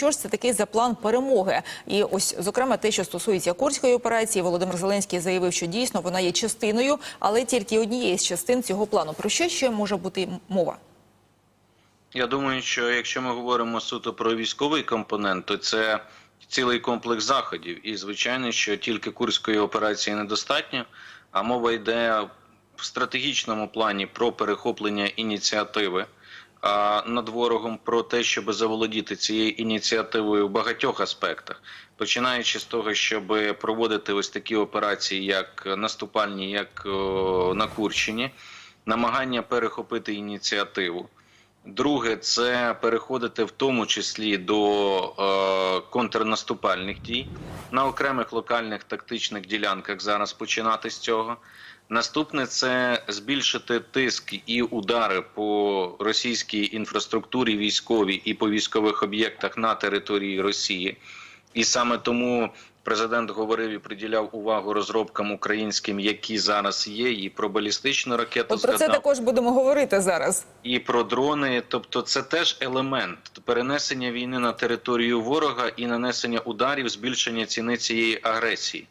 що ж це такий за план перемоги? І ось, зокрема, те, що стосується курської операції, Володимир Зеленський заявив, що дійсно вона є частиною, але тільки однією з частин цього плану. Про що ще може бути мова? Я думаю, що якщо ми говоримо суто про військовий компонент, то це цілий комплекс заходів. І звичайно, що тільки курської операції недостатньо, а мова йде в стратегічному плані про перехоплення ініціативи над ворогом, про те, щоб заволодіти цією ініціативою в багатьох аспектах, починаючи з того, щоб проводити ось такі операції, як наступальні, як на Курщині, намагання перехопити ініціативу. Друге, це переходити в тому числі до е, контрнаступальних дій на окремих локальних тактичних ділянках. Зараз починати з цього. Наступне це збільшити тиск і удари по російській інфраструктурі військовій і по військових об'єктах на території Росії. І саме тому президент говорив і приділяв увагу розробкам українським, які зараз є, і про балістичну ракету От про це також будемо говорити зараз. і про дрони. Тобто, це теж елемент перенесення війни на територію ворога і нанесення ударів, збільшення ціни цієї агресії.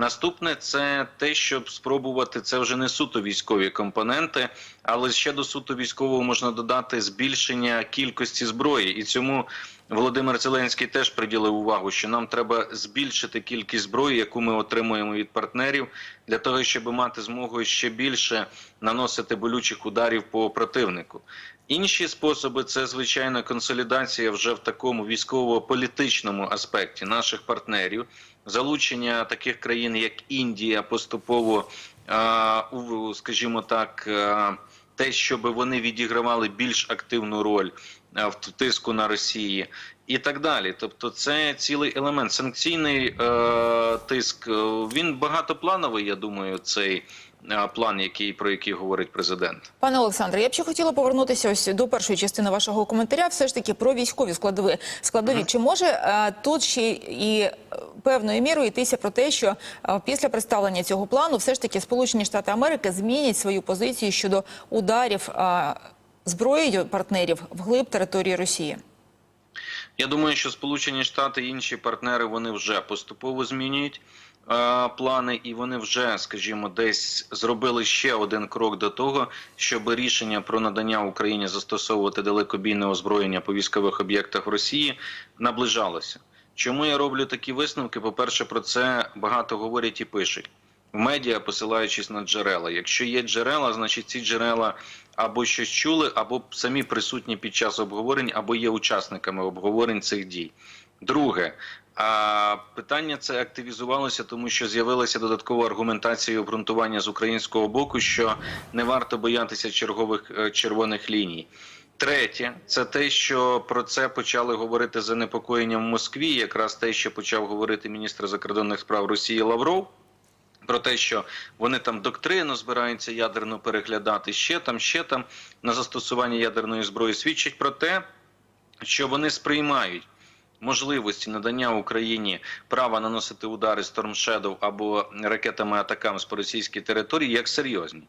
Наступне це те, щоб спробувати це вже не суто військові компоненти, але ще до суто військового можна додати збільшення кількості зброї, і цьому Володимир Зеленський теж приділив увагу, що нам треба збільшити кількість зброї, яку ми отримуємо від партнерів, для того, щоб мати змогу ще більше наносити болючих ударів по противнику. Інші способи це звичайно консолідація вже в такому військово-політичному аспекті наших партнерів, залучення таких країн, як Індія, поступово скажімо так. те, щоб вони відігравали більш активну роль в тиску на Росії і так далі. Тобто, це цілий елемент. Санкційний е, тиск е, він багатоплановий. Я думаю, цей план, який про який говорить президент. Пане Олександре, я б ще хотіла повернутися ось до першої частини вашого коментаря, все ж таки про військові складові. складові. Чи може е, тут ще і е, певною мірою йтися про те, що е, після представлення цього плану все ж таки Сполучені Штати Америки змінять свою позицію щодо ударів е, зброєю партнерів вглиб території Росії? Я думаю, що Сполучені Штати і інші партнери вони вже поступово змінюють е, плани, і вони вже, скажімо, десь зробили ще один крок до того, щоб рішення про надання Україні застосовувати далекобійне озброєння по військових об'єктах в Росії наближалося. Чому я роблю такі висновки? По перше, про це багато говорять і пишуть в медіа, посилаючись на джерела. Якщо є джерела, значить ці джерела або щось чули, або самі присутні під час обговорень, або є учасниками обговорень цих дій. Друге, а питання це активізувалося, тому що з'явилася додаткова аргументація і обґрунтування з українського боку, що не варто боятися чергових е, червоних ліній. Третє, це те, що про це почали говорити занепокоєнням в Москві, якраз те, що почав говорити міністр закордонних справ Росії Лавров. Про те, що вони там доктрину збираються ядерно переглядати, ще там, ще там на застосування ядерної зброї, свідчить про те, що вони сприймають можливості надання Україні права наносити удари Storm Shadow або ракетами атакам з по російській території як серйозні.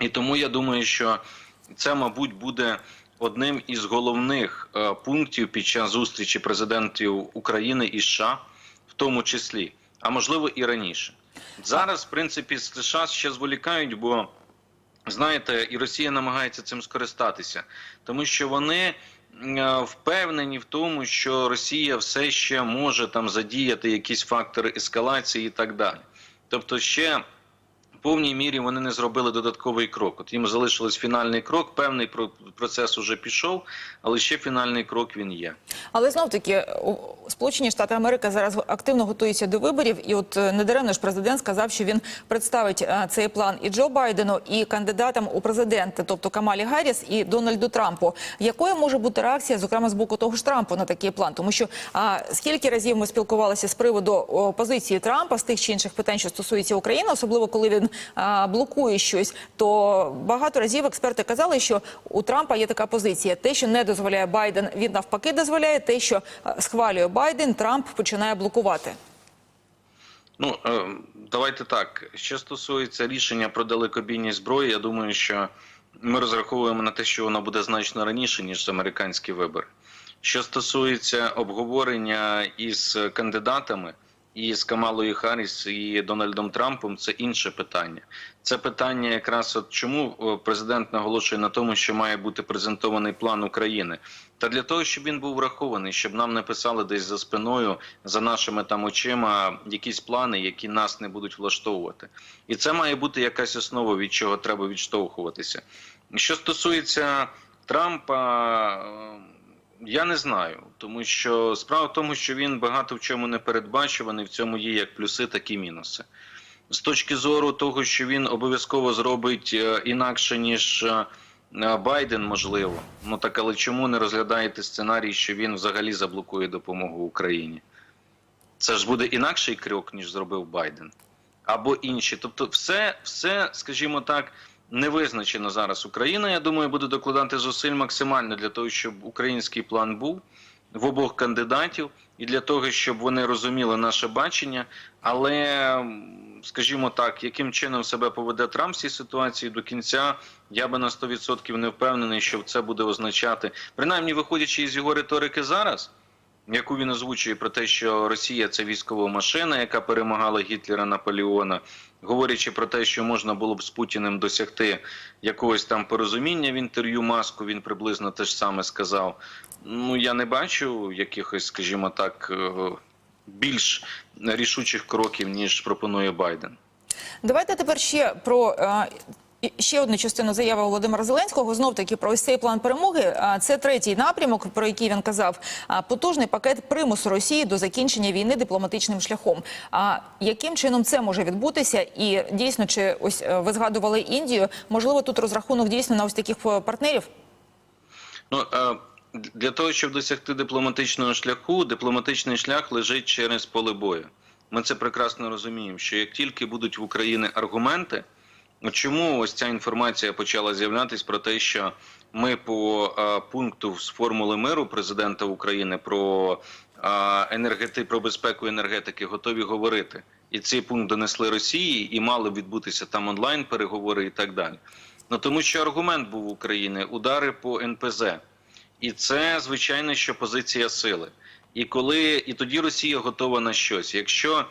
І тому я думаю, що це, мабуть, буде одним із головних е, пунктів під час зустрічі президентів України і США, в тому числі, а можливо і раніше. Зараз, в принципі, США ще зволікають, бо знаєте, і Росія намагається цим скористатися, тому що вони впевнені в тому, що Росія все ще може там задіяти якісь фактори ескалації і так далі. Тобто, ще повній мірі вони не зробили додатковий крок. От їм залишилось фінальний крок. Певний про- процес уже пішов, але ще фінальний крок він є. Але знов таки Сполучені Штати Америки зараз активно готуються до виборів, і от е, недаремно ж президент сказав, що він представить е, цей план і Джо Байдену, і кандидатам у президенти, тобто Камалі Гарріс і Дональду Трампу. Якою може бути реакція, зокрема з боку того ж Трампу, на такий план? Тому що а, скільки разів ми спілкувалися з приводу позиції Трампа з тих чи інших питань, що стосуються України, особливо коли він блокує щось, то багато разів експерти казали, що у Трампа є така позиція: те, що не дозволяє Байден, він навпаки дозволяє, те, що схвалює Байден, Трамп починає блокувати. Ну е, давайте так. Що стосується рішення про далекобійні зброї, я думаю, що ми розраховуємо на те, що воно буде значно раніше ніж американські вибори. Що стосується обговорення із кандидатами, і з Камалою Харріс і Дональдом Трампом, це інше питання. Це питання, якраз от чому президент наголошує на тому, що має бути презентований план України, та для того, щоб він був врахований, щоб нам не писали десь за спиною, за нашими там очима, якісь плани, які нас не будуть влаштовувати, і це має бути якась основа, від чого треба відштовхуватися. Що стосується Трампа. Е, я не знаю, тому що справа в тому, що він багато в чому не передбачуваний, в цьому є як плюси, так і мінуси. З точки зору того, що він обов'язково зробить е, інакше, ніж е, Байден, можливо. Ну так але чому не розглядаєте сценарій, що він взагалі заблокує допомогу Україні? Це ж буде інакший крок, ніж зробив Байден. Або інші. Тобто, все, все, скажімо так, не визначено зараз. Україна, я думаю, буде докладати зусиль максимально для того, щоб український план був в обох кандидатів, і для того, щоб вони розуміли наше бачення. Але, скажімо так, яким чином себе поведе Трамп в цій ситуації до кінця, я би на 100% не впевнений, що це буде означати, принаймні виходячи із його риторики зараз. Яку він озвучує про те, що Росія це військова машина, яка перемагала Гітлера Наполеона, говорячи про те, що можна було б з Путіним досягти якогось там порозуміння в інтерв'ю маску, він приблизно те ж саме сказав. Ну я не бачу якихось, скажімо так, е, більш рішучих кроків ніж пропонує Байден. Давайте тепер ще про е, ще одну частину заяви Володимира Зеленського. Знов таки про цей план перемоги. А, Це третій напрямок, про який він казав. Потужний пакет примусу Росії до закінчення війни дипломатичним шляхом. А яким чином це може відбутися? І дійсно, чи ось е, ви згадували Індію? Можливо, тут розрахунок дійсно на ось таких е, партнерів? Ну е, для того, щоб досягти дипломатичного шляху, дипломатичний шлях лежить через поле бою. Ми це прекрасно розуміємо. Що як тільки будуть в Україні аргументи, чому ось ця інформація почала з'являтись про те, що ми по е, пункту з формули миру президента України про е, енергети про безпеку енергетики готові говорити, і цей пункт донесли Росії, і мали відбутися там онлайн переговори і так далі. Ну тому що аргумент був в Україні удари по НПЗ. І це звичайно, що позиція сили. І коли і тоді Росія готова на щось. Якщо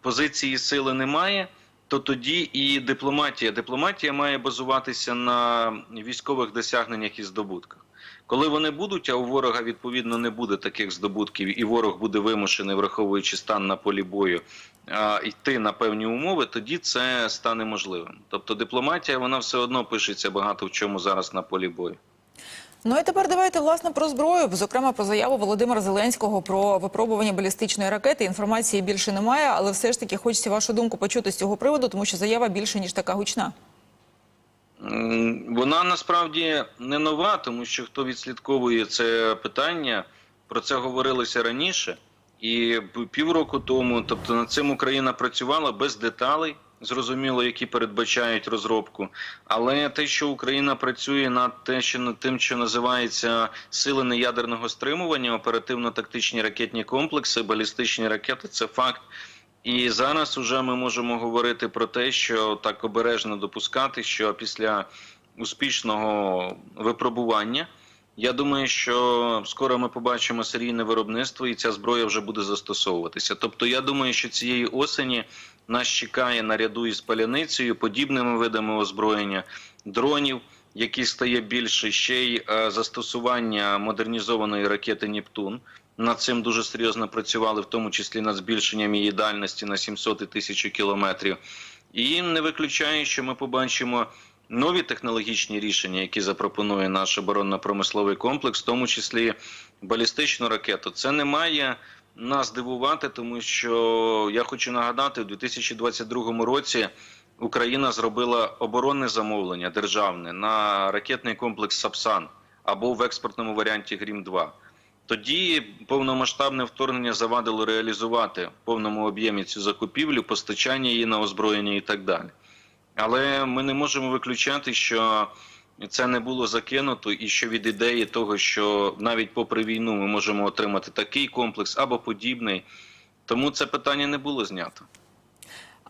позиції сили немає, то тоді і дипломатія. Дипломатія має базуватися на військових досягненнях і здобутках. Коли вони будуть, а у ворога відповідно не буде таких здобутків, і ворог буде вимушений, враховуючи стан на полі бою, а, йти на певні умови, тоді це стане можливим. Тобто дипломатія вона все одно пишеться багато в чому зараз на полі бою. Ну і тепер давайте власне про зброю, зокрема про заяву Володимира Зеленського про випробування балістичної ракети. Інформації більше немає, але все ж таки хочеться вашу думку почути з цього приводу, тому що заява більше ніж така гучна. Вона насправді не нова, тому що хто відслідковує це питання, про це говорилося раніше. І півроку тому, тобто над цим Україна працювала без деталей, зрозуміло, які передбачають розробку. Але те, що Україна працює над те, що над тим, що називається сили неядерного стримування, оперативно-тактичні ракетні комплекси, балістичні ракети, це факт. І зараз вже ми можемо говорити про те, що так обережно допускати, що після успішного випробування, я думаю, що скоро ми побачимо серійне виробництво, і ця зброя вже буде застосовуватися. Тобто, я думаю, що цієї осені нас чекає наряду із паляницею, подібними видами озброєння, дронів, які стає більше, ще й е, застосування модернізованої ракети Нептун. Над цим дуже серйозно працювали, в тому числі над збільшенням її дальності на 700 і 1000 кілометрів. І не виключаю, що ми побачимо нові технологічні рішення, які запропонує наш оборонно-промисловий комплекс, в тому числі балістичну ракету. Це не має нас дивувати, тому що я хочу нагадати, у 2022 році Україна зробила оборонне замовлення державне на ракетний комплекс Сапсан або в експортному варіанті Грім 2 тоді повномасштабне вторгнення завадило реалізувати в повному об'ємі цю закупівлю, постачання її на озброєння і так далі. Але ми не можемо виключати, що це не було закинуто, і що від ідеї того, що навіть попри війну ми можемо отримати такий комплекс або подібний, тому це питання не було знято.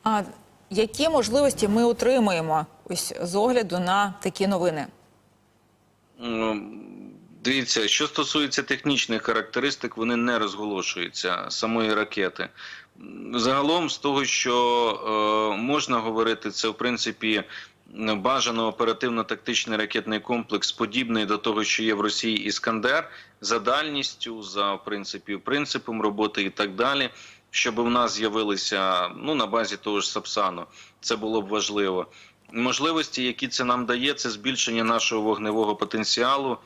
А які можливості ми отримаємо ось з огляду на такі новини? Дивіться, що стосується технічних характеристик, вони не розголошуються самої ракети. Загалом, з того, що е, можна говорити, це в принципі бажано оперативно-тактичний ракетний комплекс, подібний до того, що є в Росії Іскандер, за дальністю, за в принципі принципом роботи і так далі. Щоб у нас з'явилися ну на базі того ж Сапсану, це було б важливо. Можливості, які це нам дає, це збільшення нашого вогневого потенціалу.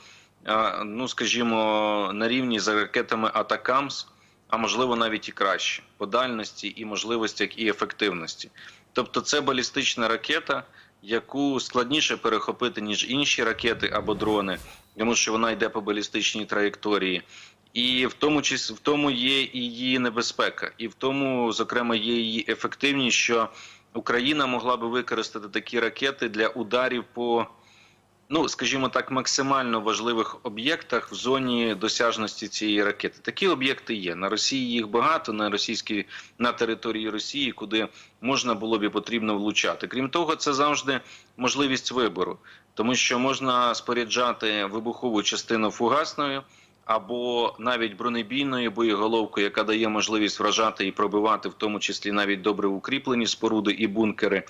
Ну, скажімо, на рівні з ракетами Атакамс, а можливо навіть і краще по дальності і можливостях і ефективності. Тобто, це балістична ракета, яку складніше перехопити ніж інші ракети або дрони, тому що вона йде по балістичній траєкторії. І в тому числі в тому є і її небезпека, і в тому, зокрема, є її ефективність, що Україна могла би використати такі ракети для ударів по, ну скажімо так, максимально важливих об'єктах в зоні досяжності цієї ракети. Такі об'єкти є на Росії. Їх багато на російській на території Росії, куди можна було б і потрібно влучати. Крім того, це завжди можливість вибору, тому що можна споряджати вибухову частину фугасною або навіть бронебійною боєголовкою, яка дає можливість вражати і пробивати, в тому числі навіть добре укріплені споруди і бункери,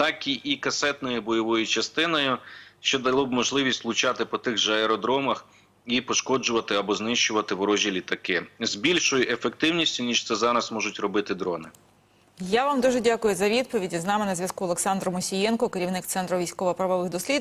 так і, і касетною бойовою частиною, що дало б можливість влучати по тих же аеродромах. І пошкоджувати або знищувати ворожі літаки з більшою ефективністю ніж це зараз можуть робити дрони. Я вам дуже дякую за відповіді. З нами на зв'язку Олександр Мосієнко, керівник центру військово-правових досліджень.